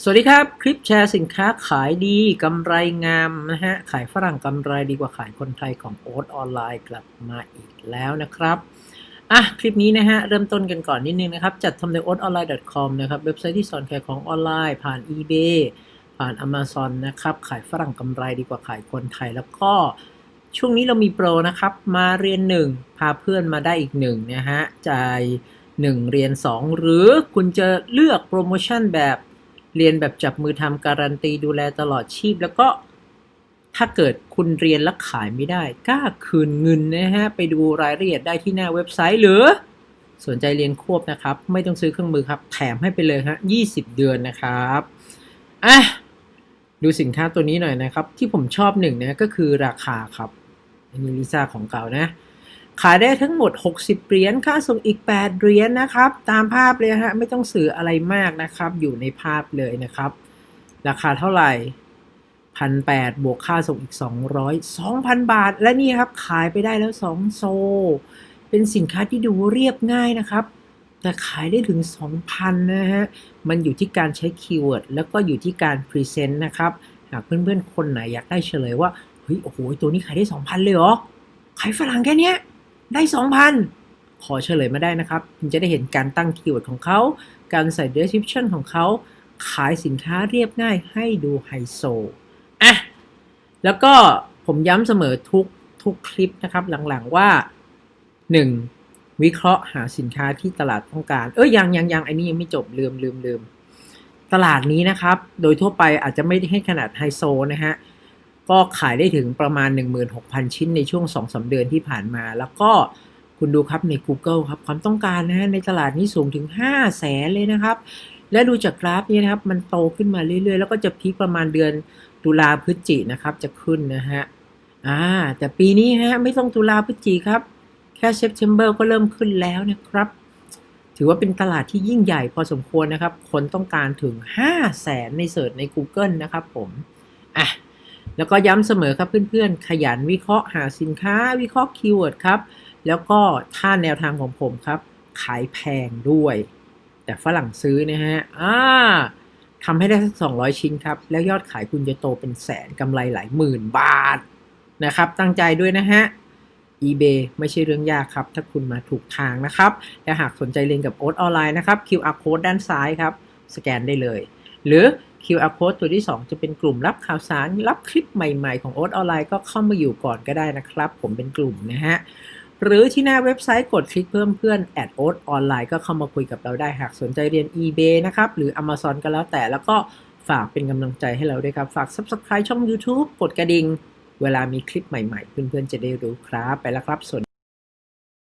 สวัสดีครับ คลิปแชร์สินค้าขายดีกำไรงามนะฮะ ขายฝรั่งกำไรดีกว่าขายคนไทยของโอ๊ตออนไลน์กลับมาอีกแล้วนะครับอะคลิปนี้นะฮะ เริ่มต้นกันก่อนนิดนึงนะครับ จัดทำใน o a t o n l i n e c o m นะครับ เว็บไซต์ที่สอนขายของออนไลน์ ผ่าน eBay ผ่าน Amazon นะครับ ขายฝรั่งกำไรดีกว่าขายคนไทย แล้วก็ช่วงนี้เรามีโปรนะครับ มาเรียนหนึ่งพาเพื่อนมาได้อีกหนึ่งนะฮะจ่าย1เรียน 2 หรือคุณจะเลือกโปรโมชั่นแบบ เรียนแบบจับมือทำการันตีดูแลตลอดชีพ แล้วก็ถ้าเกิดคุณเรียนแล้วขายไม่ได้กล้าคืนเงินนะฮะ ไปดูรายละเอียดได้ที่หน้าเว็บไซต์หรือ สนใจเรียนควบนะครับ ไม่ต้องซื้อเครื่องมือครับ แถมให้ไปเลยฮะ20 เดือนนะครับอะดูสินค้าตัวนี้หน่อยนะครับ ที่ผมชอบหนึ่งนะก็คือราคาครับอันนี้ลิซ่าของเก่านะ ขายได้ทั้งหมด 60 เหรียญ ค่าส่งอีก 8 เหรียญนะครับ ตามภาพเลยฮะ ไม่ต้องสื่ออะไรมากนะครับ อยู่ในภาพเลยนะครับ ราคาเท่าไหร่พันแปดบวกค่าส่งอีก 200 2,000 บาท และนี่ครับ ขายไปได้แล้ว 2 โซ เป็นสินค้าที่ดูเรียบง่ายนะครับ แต่ขายได้ถึง 2,000 นะฮะ มันอยู่ที่การใช้คีย์เวิร์ด แล้วก็อยู่ที่การพรีเซนต์นะครับ หากเพื่อนๆ คนไหนอยากได้เฉลยว่า เฮ้ย โอ้โห ตัวนี้ขายได้ 2,000 เลยเหรอ ขายฝรั่งแค่เนี้ย ได้2,000ขอเฉลยมาได้นะครับ คุณจะได้เห็นการตั้งคีย์เวิร์ดของเขา การใส่ description ของเขา ขายสินค้าเรียบง่ายให้ดูไฮโซอะแล้วก็ผมย้ำเสมอทุกทุกคลิปนะครับหลังๆว่า 1. วิเคราะห์หาสินค้าที่ตลาดต้องการ เอ้ยยังยังยังไอันนี้ยังไม่จบลืมลืมลืมตลาดนี้นะครับ โดยทั่วไปอาจจะไม่ได้ให้ขนาดไฮโซนะฮะ ก็ขายได้ถึงประมาณ 16,000 ชิ้นในช่วง 2-3 เดือนที่ผ่านมา แล้วก็คุณดูครับใน Google ครับความต้องการนะฮะในตลาดนี้สูงถึง 5 0 0แสนเลยนะครับ และดูจากกราฟนี้นะครับ มันโตขึ้นมาเรื่อยๆ แล้วก็จะพีคประมาณเดือนตุลาพฤศจินะครับ จะขึ้นนะฮะอ่าแต่ปีนี้ฮะไม่ต้องตุลาพฤศจิครับ แค่ September ก็เริ่มขึ้นแล้วนะครับ ถือว่าเป็นตลาดที่ยิ่งใหญ่พอสมควรนะครับ คนต้องการถึง 5 0 0แสนในเสิร์ชใน Google นะครับผมอะ แล้วก็ย้ำเสมอครับเพื่อนๆ ขยันวิเคราะห์หาสินค้า วิเคราะห์คีย์เวิร์ดครับ แล้วก็ท่าแนวทางของผมครับ ขายแพงด้วย แต่ฝรั่งซื้อนะฮะอ่าทำให้ได้สัก 200 ชิ้นครับ แล้วยอดขายคุณจะโตเป็นแสนกำไรหลายหมื่นบาทนะครับ ตั้งใจด้วยนะฮะ eBay ไม่ใช่เรื่องยากครับ ถ้าคุณมาถูกทางนะครับ และหากสนใจเรียนกับโอ๊ตออนไลน์นะครับ QR code ด้านซ้ายครับ สแกนได้เลย หรือ QR code ตัวที่ 2 จะเป็นกลุ่มรับข่าวสาร รับคลิปใหม่ๆ ของโอ๊ตออนไลน์ก็เข้ามาอยู่ก่อนก็ได้นะครับ ผมเป็นกลุ่มนะฮะหรือที่หน้าเว็บไซต์กดคลิกเพิ่มเพื่อนแอดโอ๊ตออนไลน์ก็เข้ามาคุยกับเราได้หากสนใจเรียน eBay นะครับ หรือ Amazon ก็แล้วแต่แล้วก็ฝากเป็นกำลังใจให้เราด้วยครับ ฝาก Subscribe ช่อง YouTube กดกระดิ่งเวลามีคลิปใหม่ๆ เพื่อนๆจะได้รู้ครับ ไปแล้วครับสวัสดี